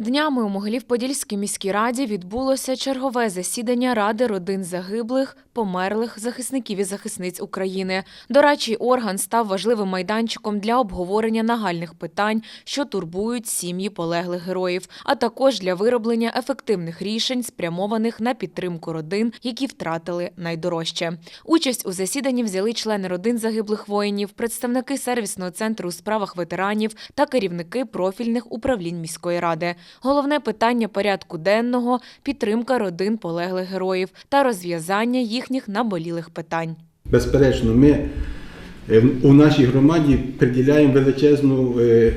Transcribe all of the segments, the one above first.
Днями у Могилів-Подільській міській раді відбулося чергове засідання Ради родин загиблих, померлих захисників і захисниць України. Дорадчий орган став важливим майданчиком для обговорення нагальних питань, що турбують сім'ї полеглих героїв, а також для вироблення ефективних рішень, спрямованих на підтримку родин, які втратили найдорожче. Участь у засіданні взяли члени родин загиблих воїнів, представники сервісного центру у справах ветеранів та керівники профільних управлінь міської ради. Головне питання порядку денного підтримка родин полеглих героїв та розв'язання їхніх наболілих питань. Безперечно, ми е, у нашій громаді приділяємо величезну, е,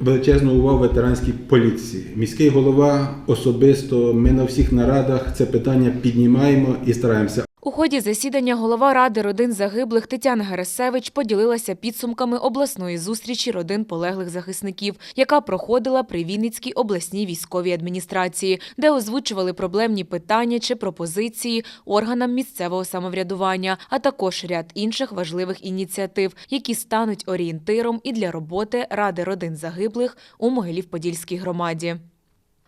величезну увагу ветеранській поліції. Міський голова особисто, ми на всіх нарадах це питання піднімаємо і стараємося. У ході засідання голова ради родин загиблих Тетяна Герасевич поділилася підсумками обласної зустрічі родин полеглих захисників, яка проходила при Вінницькій обласній військовій адміністрації, де озвучували проблемні питання чи пропозиції органам місцевого самоврядування, а також ряд інших важливих ініціатив, які стануть орієнтиром і для роботи ради родин загиблих у Могилів-Подільській громаді.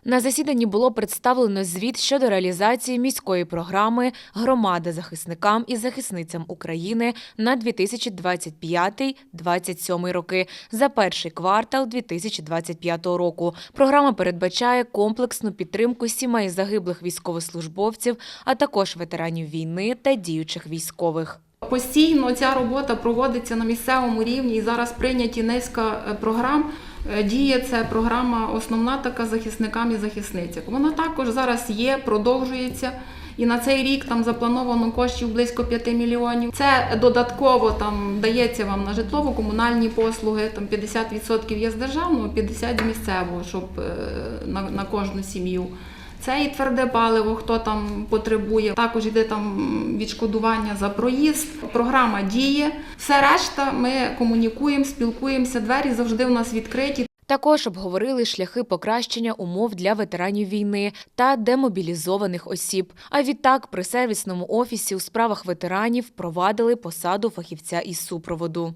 На засіданні було представлено звіт щодо реалізації міської програми Громада захисникам і захисницям України на 2025-2027 роки за перший квартал 2025 року. Програма передбачає комплексну підтримку сімей загиблих військовослужбовців, а також ветеранів війни та діючих військових. Постійно ця робота проводиться на місцевому рівні і зараз прийняті низка е, програм. Е, Діє це програма основна така захисникам і захисницям. Вона також зараз є, продовжується. І на цей рік там заплановано коштів близько 5 мільйонів. Це додатково там дається вам на житлово-комунальні послуги. Там 50% є з державного, 50% місцевого, щоб е, на, на кожну сім'ю. Це і тверде паливо, хто там потребує. Також йде там відшкодування за проїзд. Програма діє. Все решта ми комунікуємо, спілкуємося. Двері завжди в нас відкриті. Також обговорили шляхи покращення умов для ветеранів війни та демобілізованих осіб. А відтак при сервісному офісі у справах ветеранів впровадили посаду фахівця із супроводу.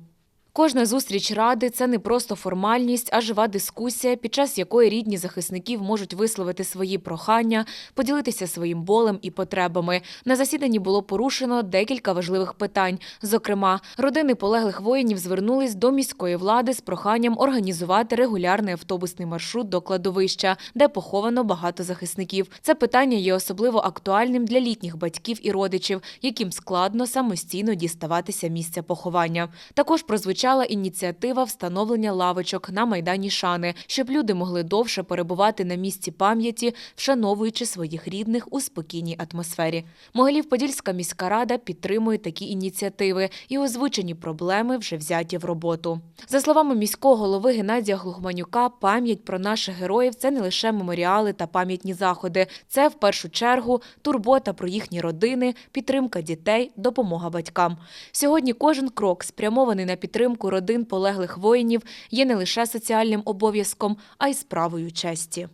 Кожна зустріч ради це не просто формальність, а жива дискусія, під час якої рідні захисників можуть висловити свої прохання, поділитися своїм болем і потребами. На засіданні було порушено декілька важливих питань. Зокрема, родини полеглих воїнів звернулись до міської влади з проханням організувати регулярний автобусний маршрут до кладовища, де поховано багато захисників. Це питання є особливо актуальним для літніх батьків і родичів, яким складно самостійно діставатися місця поховання. Також прозвучала ініціатива встановлення лавочок на майдані Шани, щоб люди могли довше перебувати на місці пам'яті, вшановуючи своїх рідних у спокійній атмосфері. Могилів-Подільська міська рада підтримує такі ініціативи і озвучені проблеми вже взяті в роботу. За словами міського голови Геннадія Глухманюка, пам'ять про наших героїв це не лише меморіали та пам'ятні заходи. Це в першу чергу турбота про їхні родини, підтримка дітей, допомога батькам. Сьогодні кожен крок, спрямований на підтримку родин полеглих воїнів, є не лише соціальним обов'язком, а й справою честі.